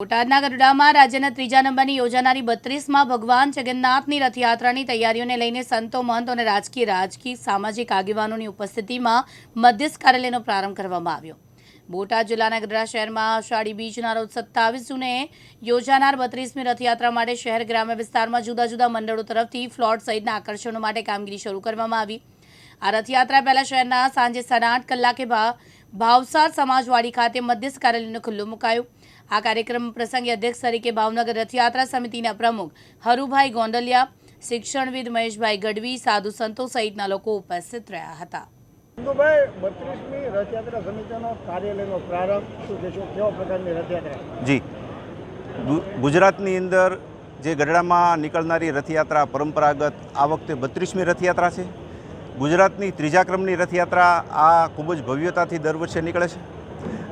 બોટાદના ગરડામાં રાજ્યના ત્રીજા નંબરની યોજાનારી બત્રીસમાં ભગવાન જગન્નાથની રથયાત્રાની તૈયારીઓને લઈને સંતો, મહંતો અને રાજકીય રાજકીય, સામાજિક આગેવાનોની ઉપસ્થિતિમાં મધ્યસ્થ કાર્યાલયનો પ્રારંભ કરવામાં આવ્યો. બોટાદ જિલ્લાના ગરડા શહેરમાં અષાઢી બીજના રોજ સત્તાવીસ જૂને યોજાનાર બત્રીસમી રથયાત્રા માટે શહેર, ગ્રામ્ય વિસ્તારમાં જુદા જુદા મંડળો તરફથી ફ્લોટ સહિતના આકર્ષણો માટે કામગીરી શરૂ કરવામાં આવી. આ રથયાત્રા પહેલા શહેરના સાંજે સાડા આઠ કલાકે ભાવસાર સમાજવાડી ખાતે મધ્યસ્થ કાર્યાલયનો ખુલ્લો મુકાયો. આ કાર્યક્રમ પ્રસંગે અધ્યક્ષ તરીકે ભાવનગર રથયાત્રા સમિતિના પ્રમુખ હરુભાઈ ગોંડલિયા શિક્ષણવિદ મહેશભાઈ ગઢવી સાધુ સંતો સહિતના લોકો ઉપસ્થિત રહ્યા હતા. ચંદુભાઈ બત્રીસમી રથયાત્રા સમિતિનો કાર્યાલયનો પ્રારંભ શું કહેશો કેવા પ્રકારની રથયાત્રા? જી. ગુ- ગુજરાતની અંદર જે ગઢડામાં નીકળનારી રથયાત્રા પરંપરાગત આ વખતે બત્રીસમી રથયાત્રા છે. ગુજરાતની ત્રીજા ક્રમની રથયાત્રા આ ખૂબ જ ભવ્યતાથી દર વર્ષે નીકળે છે.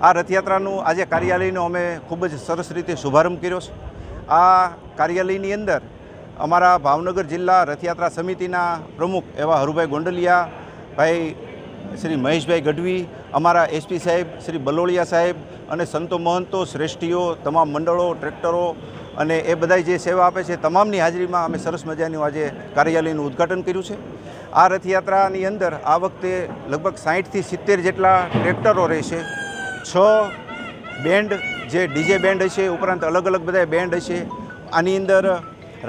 આ રથયાત્રાનું આજે કાર્યાલયનો અમે ખૂબ જ સરસ રીતે શુભારંભ કર્યો છે. આ કાર્યાલયની અંદર અમારા ભાવનગર જિલ્લા રથયાત્રા સમિતિના પ્રમુખ એવા હરુભાઈ ગોંડલિયા ભાઈ શ્રી મહેશભાઈ ગઢવી, અમારા એસપી સાહેબ, શ્રી બલોળિયા સાહેબ અને સંતો મહંતો, શ્રેષ્ઠીઓ, તમામ મંડળો, ટ્રેક્ટરો અને એ બધા જે સેવા આપે છે, તમામની હાજરીમાં અમે સરસ મજાનું આજે કાર્યાલયનું ઉદ્ઘાટન કર્યું છે. આ રથયાત્રાની અંદર આ વખતે લગભગ સાહીઠથી સિત્તેર જેટલા ટ્રેક્ટરો રહેશે. છ બેન્ડ જે ડીજે બેન્ડ હશે ઉપરાંત અલગ અલગ બધા બેન્ડ હશે. આની અંદર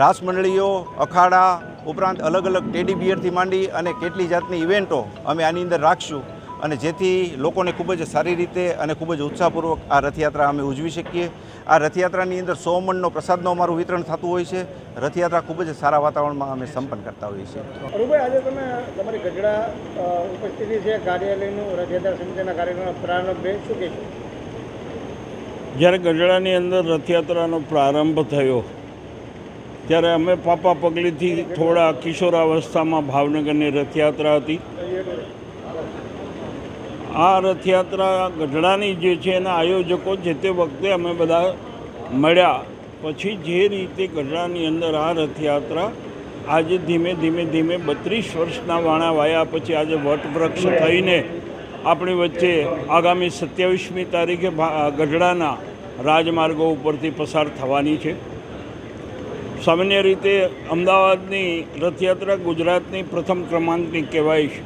રાસ મંડળીઓ અખાડા, ઉપરાંત અલગ અલગ ટેડી બિયરથી માંડી અને કેટલી જાતની ઇવેન્ટો અમે આની અંદર રાખશું. અને જેથી લોકોને ખૂબ જ સારી રીતે અને ખૂબ જ ઉત્સાહપૂર્વક આ રથયાત્રા અમે ઉજવી શકીએ. આ રથયાત્રાની અંદર સો મણનો પ્રસાદનું અમારું વિતરણ થતું હોય છે. રથયાત્રા ખૂબ જ સારા વાતાવરણમાં અમે સંપન્ન કરતા હોઈએ છીએ. અરુભાઈ આજે તમે તમારી ગઢડા ઉપસ્થિતિ છે કાર્યાલયનું રથયાત્રા સમિતિના કાર્યક્રમનો પ્રારંભે શું કહેશો? જ્યારે ગઢડાની અંદર રથયાત્રાનો પ્રારંભ થયો ત્યારે અમે પાપા પગલીથી થોડા કિશોરાવસ્થામાં ભાવનગરની રથયાત્રા હતી. આ રથયાત્રા ગઢડાની જે છે એના આયોજકો જે તે વખતે અમે બધા મળ્યા. પછી જે રીતે ગઢડાની અંદર આ રથયાત્રા આજે ધીમે ધીમે ધીમે બત્રીસ વર્ષના વાણા વાયા પછી આજે વટવૃક્ષ થઈને આપણી વચ્ચે આગામી સત્યાવીસમી તારીખે ગઢડાના રાજમાર્ગો ઉપરથી પસાર થવાની છે. સામાન્ય રીતે અમદાવાદની રથયાત્રા ગુજરાતની પ્રથમ ક્રમાંકની કહેવાય છે.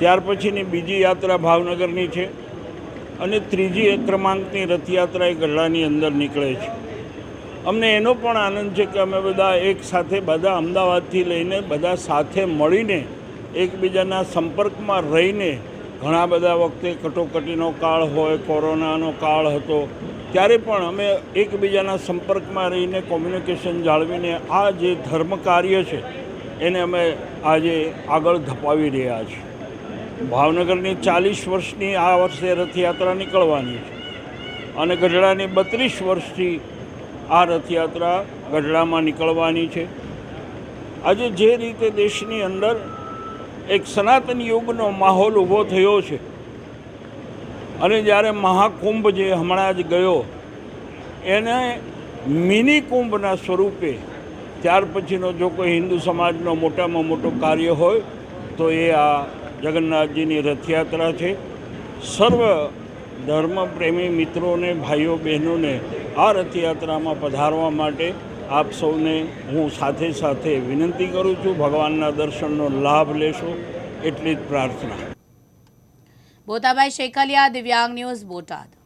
ત્યાર પછીની બીજી યાત્રા ભાવનગરની છે અને ત્રીજી ક્રમાંકની રથયાત્રા એ ગઢડાની અંદર નીકળે છે. અમને એનો પણ આનંદ છે કે અમે બધા એક સાથે બધા અમદાવાદથી લઈને બધા સાથે મળીને એકબીજાના સંપર્કમાં રહીને ઘણા બધા વખતે કટોકટીનો કાળ હોય, કોરોનાનો કાળ હતો, ત્યારે પણ અમે એકબીજાના સંપર્કમાં રહીને કોમ્યુનિકેશન જાળવીને આ જે ધર્મ કાર્ય છે, એને અમે આજે આગળ ધપાવી રહ્યા છીએ. ભાવનગરની ચાલીસ વર્ષની આ વર્ષે રથયાત્રા નીકળવાની છે. અને ગઢડાની બત્રીસ વર્ષથી આ રથયાત્રા ગઢડામાં નીકળવાની છે. આજે જે રીતે દેશની અંદર એક સનાતન યુગનો માહોલ ઊભો થયો છે અને જ્યારે મહાકુંભ જે હમણાં જ ગયો, એને મિની કુંભના સ્વરૂપે ત્યાર પછીનો જો કોઈ હિન્દુ સમાજનો મોટામાં મોટો કાર્ય હોય, તો એ આ જગન્નાથજીની રથયાત્રા છે. સર્વ ધર્મપ્રેમી મિત્રોને, ભાઈઓ, બહેનોને આ રથયાત્રામાં પધારવા માટે આપ સૌને હું સાથે સાથે વિનંતી કરું છું. ભગવાનના દર્શનનો લાભ લેશો એટલી જ પ્રાર્થના. બોતાભાઈ શેખલિયા, દિવ્યાંગ ન્યૂઝ બોટાદ.